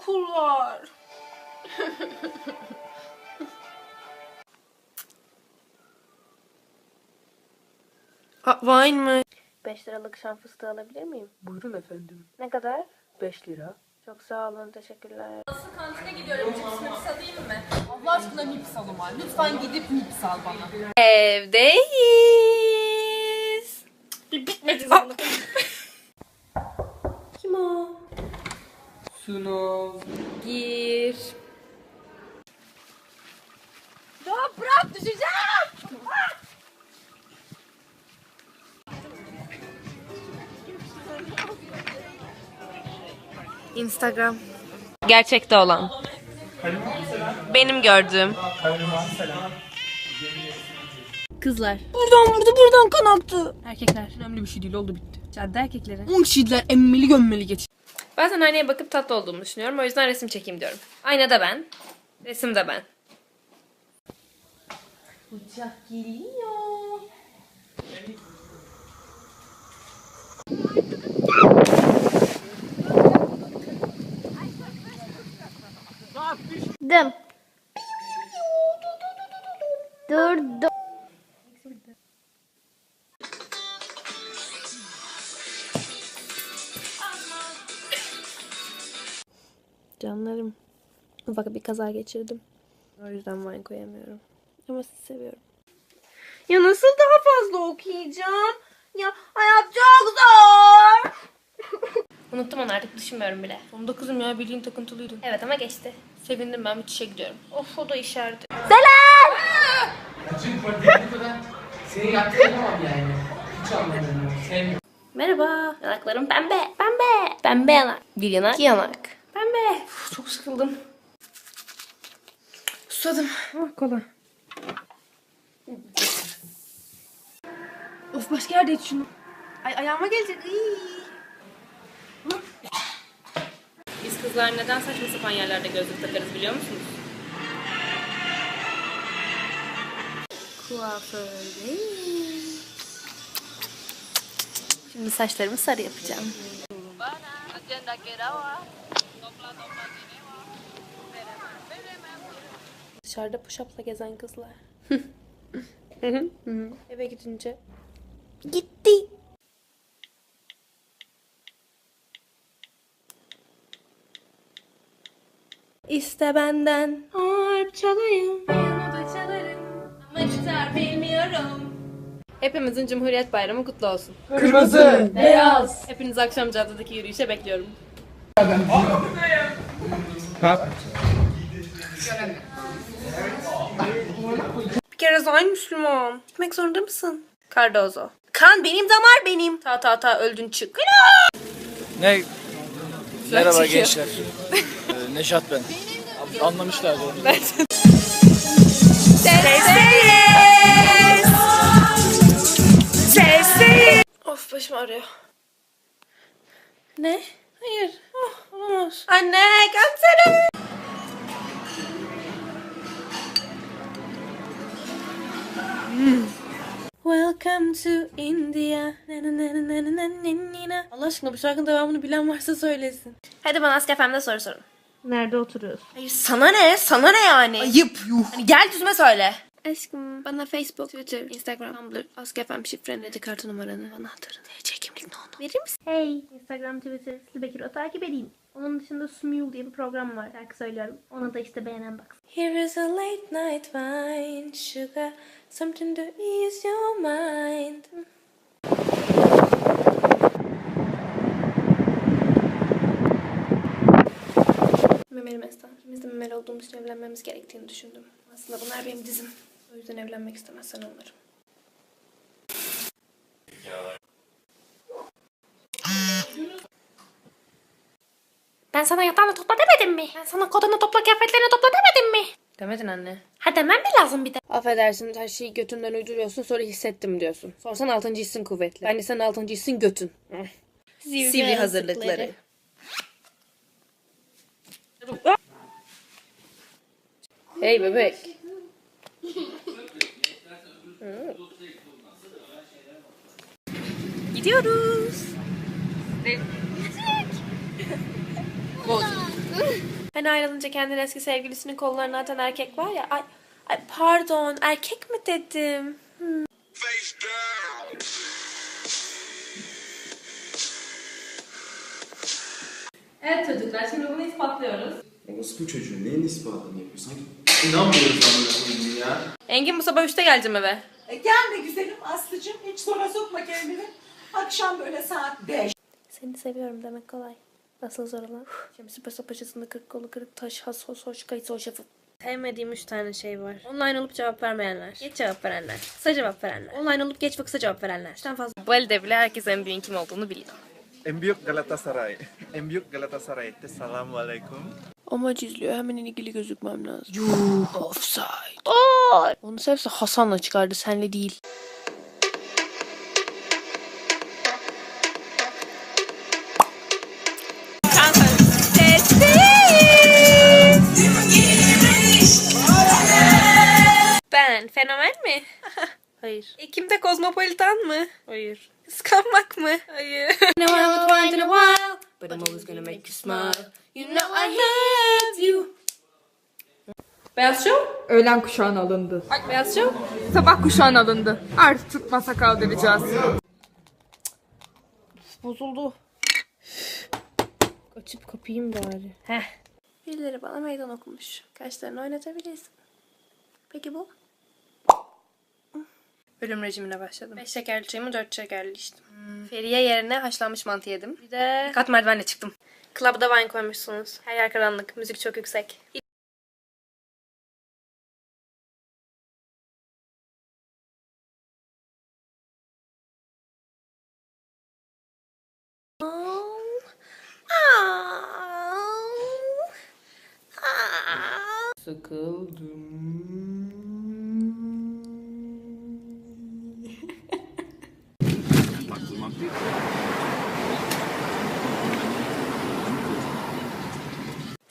okullar. Ha, wine mı? 5 liralık şan fıstığı alabilir miyim? Buyurun efendim. Ne kadar? 5 lira. Çok sağ olun, teşekkürler. Allah aşkına Nips al Umar. Lütfen gidip Nips al bana. Evdeyiz. Bir bitmedi zaten. Kim o? Sınav. Gir. Bırak düşeceğim. Instagram. Gerçekte olan. Benim gördüğüm. Kızlar. Buradan vurdu buradan kan aktı. Erkekler. Önemli bir şey değil oldu bitti. Cadde erkekleri. 10 kişiler emmeli gömmeli geç. Bazen aynaya bakıp tatlı olduğumu düşünüyorum. O yüzden resim çekeyim diyorum. Aynada ben. Resim de ben. Uçak geliyor. Canlarım. Ufak bir kaza geçirdim. O yüzden wine koyamıyorum. Ama sizi seviyorum. Ya nasıl daha fazla okuyacağım? Ya hayat çok zor. Unuttum onu artık düşünmüyorum bile. Sonunda kızım ya bildiğin takıntılıydın. Evet ama geçti. Sevindim ben müthişe gidiyorum. Of o da işareti. Seni yaptıramam yani. Hiç anlamıyorum. Sevmiyorum. Merhaba. Yanaklarım pembe. Pembe. Pembe yanak. Bir yanak. İki yanak. Çok sıkıldım. Susadım. Ah kola. Of başka yerde iç şunu. Ay ayağıma gelecek. Iy. Biz kızlar neden saçma sapan yerlerde gözlük takarız biliyor musunuz? Kuafördeyim. Şimdi saçlarımı sarı yapacağım. Dışarıda push-up'la gezen kızlar. Eve gidince gitti. İste benden harp çalayım. Piyanoda çalarım ama gitar bilmiyorum. Hepimizin Cumhuriyet Bayramı kutlu olsun. Kırmızı. Beyaz. Hepiniz akşam caddedeki yürüyüşe bekliyorum. Bir kere Zayn Müslüman. Gitmek zorunda mısın? Cardozo. Kan benim damar benim. Ta ta ta öldün çık. Ne? Merhaba çekiyor. gençler. Ee, Neşat ben. Anlamışlardır. Of başım ağrıyor. Ne? Hayır. Oh, olamaz. Anne kanserim. Welcome to India. Allah aşkına bu şarkının devamını bilen varsa söylesin. Hadi bana Ask FM'de soru sorun. Nerede oturuyorsun? Hayır sana ne? Sana ne yani? Ayıp yuh. Hani gel düzme söyle. Aşkım bana Facebook, Twitter, Instagram, Tumblr, Ask FM şifreni, kredi kartı numaranı, anahtarını, çekim verir misin? Hey, Instagram, Twitter, Sılı Bekir o takip edeyim. Onun dışında Smule diye bir program var. Şarkı söylüyorum. Ona da işte beğenen baksın. Here is a late night wine, sugar, something to ease your mind. Memeli Mestan. İkimiz de memeli olduğumuz için evlenmemiz gerektiğini düşündüm. Aslında bunlar benim dizim. O yüzden evlenmek istemezsen anlarım. Ben sana yatağını topla demedim mi? Ben sana kodanı topla kıyafetlerini topla demedim mi? Demedin anne. Ha demem mi lazım bir de? Affedersin her şeyi götünden uyduruyorsun sonra hissettim diyorsun. Sorsan altıncı hissin kuvvetli. Ben de senin altıncı hissin götün. Sivri hazırlıkları. Hey bebek. Gidiyoruz. Hani ayrılınca kendini eski sevgilisinin kollarına atan erkek var ya. Ay, ay pardon erkek mi dedim? Evet çocuklar şimdi bunu ispatlıyoruz. Orası bu çocuğun neyin ispatını yapıyor? Sanki inanmıyoruz amına ya. Engin bu sabah 3'te geleceğim eve. E, Gelme güzelim Aslı'cığım. Hiç zora sokma kendini. Akşam böyle saat 5. Seni seviyorum demek kolay. Nasıl zor olan? Şemsi Paşa paçasında kırk kolu kırık taş has hoş hoş kayıt hoş yapıp. Sevmediğim üç tane şey var. Online olup cevap vermeyenler. Geç cevap verenler. Kısa cevap verenler. Online olup geç ve kısa cevap verenler. Üçten fazla. Bu elde bile herkes en büyüğün kim olduğunu biliyor. En büyük Galatasaray. En büyük Galatasaray. Selamun aleyküm. Amaç izliyor. Hemen ilgili gözükmem lazım. Yuh. Offside. Gol. Onu sevse Hasan'la çıkardı. Senle değil. Ben fenomen mi? Hayır. Ekim'de kozmopolitan mı? Hayır. Kıskanmak mı? Hayır. No, I haven't tried in a while, but I'm always gonna make you smile. You know I love you. Beyaz Show? Öğlen kuşağın alındı. Beyaz Show? Sabah kuşağın alındı. Artık tutmasa kaldıracağız. Bozuldu. Açıp kapayım bari. Heh. Birileri bana meydan okumuş. Kaşlarını oynatabilirsin. Peki bu? Ölüm rejimine başladım. 5 şekerli çayımı 4 şekerli içtim. Feriye yerine haşlanmış mantı yedim. Bir de kat merdivenle çıktım. Club'da wine koymuşsunuz. Her yer karanlık. Müzik çok yüksek.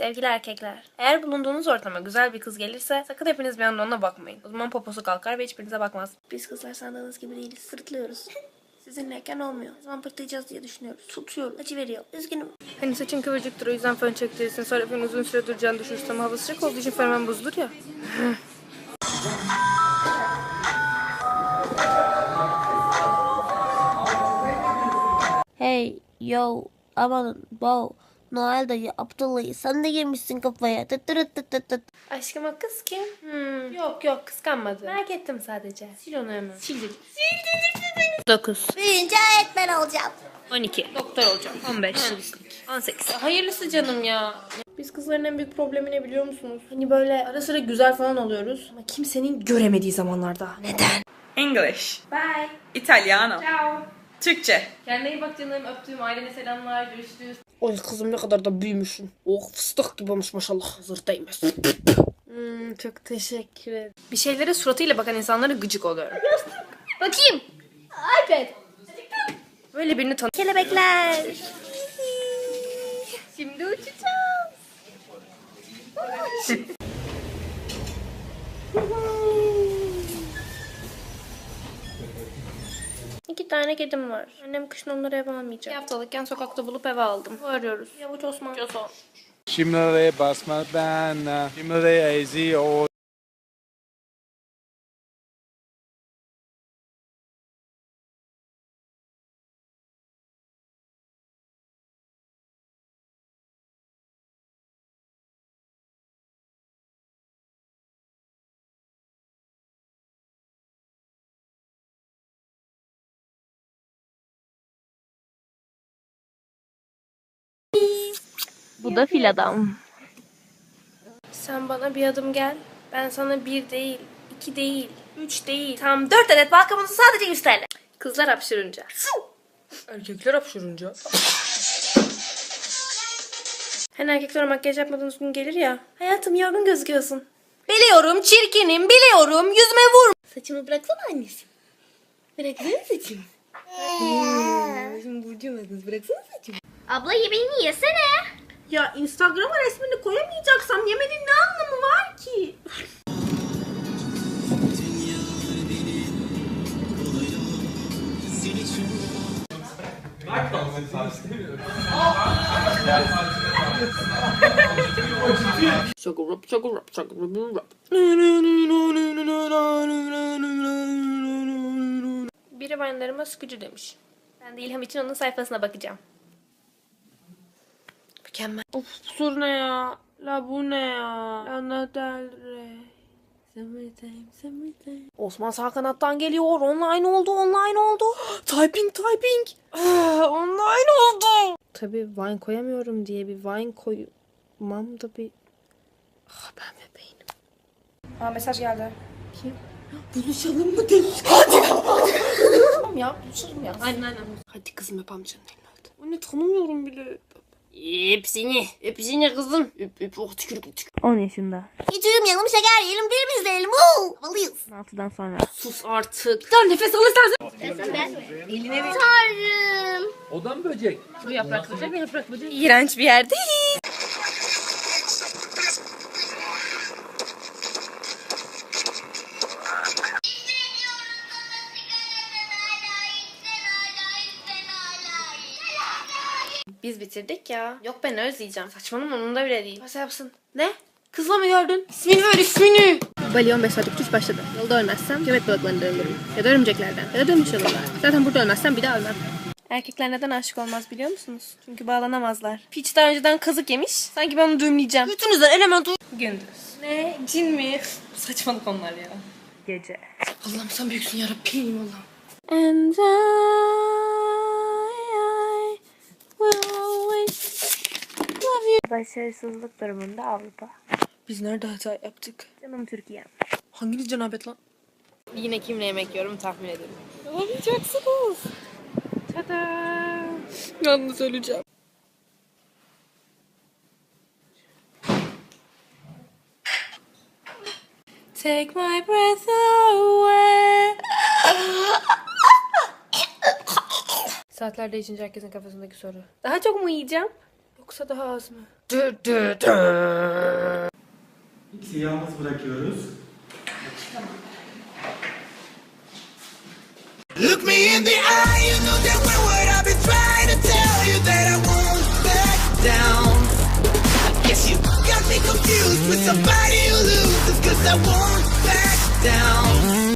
Sevgili erkekler, eğer bulunduğunuz ortama güzel bir kız gelirse sakın hepiniz bir anda ona bakmayın. O zaman poposu kalkar ve hiçbirinize bakmaz. Biz kızlar sandığınız gibi değiliz. Pırtlıyoruz. Sizinleyken olmuyor. Ne zaman pırtlayacağız diye düşünüyoruz. Tutuyor, acı veriyor. Üzgünüm. Hani saçın kıvırcıktır o yüzden fön çektirirsin. Sonra fön uzun süre duracağını düşünürsün ama hava sıcak olduğu için fön hemen bozulur ya. Hey yo amanın wow Noel dayı Abdullah'ı sen de girmişsin kafaya tıt tırıt tıt tıt tıt. Aşkım o kız kim? Hmm, yok yok kıskanmadı. Merak ettim sadece. Sil onu hemen. Sildim. Sildim. 9. Büyüyünce öğretmen olacağım. 12. Doktor olacağım. 15. Mühendislik. 18. Hayırlısı canım ya. Biz kızların en büyük problemi ne biliyor musunuz? Hani böyle ara sıra güzel falan oluyoruz. Ama kimsenin göremediği zamanlarda. Neden? English. Bye. Italiano. Ciao. Türkçe. Kendine iyi bak canım. Öptüğüm ailene selamlar. Görüşürüz. Oy kızım ne kadar da büyümüşsün. Oh fıstık gibi olmuş maşallah. Hazır değmez. Hmm, çok teşekkür ederim. Bir şeylere suratıyla bakan insanlara gıcık oluyorum. Bakayım. iPad. Böyle birini tanı... Kelebekler. Şimdi uçacağız. İki tane kedim var. Annem kışın onları eve almayacak. Bir haftalıkken sokakta bulup eve aldım. Arıyoruz. Yavuş Osman. Coso. Şimdi basmadan, şimdi ezi o Bu da fil adam. Sen bana bir adım gel. Ben sana bir değil, iki değil, üç değil. Tam dört adet balkamuzu sadece 100 TL. Kızlar hapşırınca. Erkekler hapşırınca. Hani erkekler makyaj yapmadığınız gün gelir ya. Hayatım yorgun gözüküyorsun. Biliyorum çirkinim biliyorum yüzüme vur. Saçımı bıraksana annesi. Bıraksana saçımı. Şimdi burcu bıraksana saçımı. Abla yemeğini yesene. Ya Instagram'a resmini koyamayacaksam yemenin ne anlamı var ki? Biri Vine'larıma sıkıcı demiş. Ben de İlham için onun sayfasına bakacağım. Mükemmel. Of soru ne ya? La bu ne ya? Lana Del Rey. Summertime, summertime. Osman Salkanat'tan geliyor. Online oldu, online oldu. typing, typing. Ah, online oldu. Tabii Vine koyamıyorum diye bir Vine koymam da bir... Ah ben bebeğim. Aa mesaj geldi. Kim? Buluşalım mı demiş. Hadi. tamam ya buluşalım ya. Aynen aynen. Hadi kızım öp amcanın elini hadi. Anne tanımıyorum bile. Hepsini. Hepsini kızım. Öp öp. Oh tükürük tükürük. 10 yaşında. Hiç uyumayalım şeker yiyelim bir izleyelim. Woo! Havalıyız. 6'dan sonra. Sus artık. Bir daha nefes al istersen. Tanrım. Odam böcek. Bu yaprak böcek mi yaprak böcek? İğrenç bir yerdeyiz. Biz bitirdik ya. Yok ben özleyeceğim. Saçmalama onun bile değil. Nasıl yapsın? Ne? Kızla mı gördün? İsmini ver ismini. Bali 15 saatlik uçuş başladı. Yolda ölmezsem köpek balıklarından ölürüm. Ya da örümceklerden. Ya da dönmüş olurlar. Zaten burada ölmezsem bir daha ölmem. Erkekler neden aşık olmaz biliyor musunuz? Çünkü bağlanamazlar. Piç daha önceden kazık yemiş. Sanki ben onu düğümleyeceğim. Götünüzden element Gündüz. Ne? Cin mi? Saçmalık onlar ya. Gece. Allah'ım sen büyüksün yarabbim Allah'ım. And I will always love you. Başarısızlık durumunda Avrupa. Biz nerede hata yaptık? Canım Türkiye. Hanginiz cenabet lan? Yine kimle yemek yiyorum tahmin edin. Alamayacaksınız. Tada. Yalnız öleceğim. Take my breath away. Saatler değişince herkesin kafasındaki soru. Daha çok mu yiyeceğim? Yoksa daha az mı? İkisi yalnız bırakıyoruz. Look me in the eye, you know that when what I've been trying to tell you that I won't back down. I guess you got me confused with somebody who loses, cause I won't back down.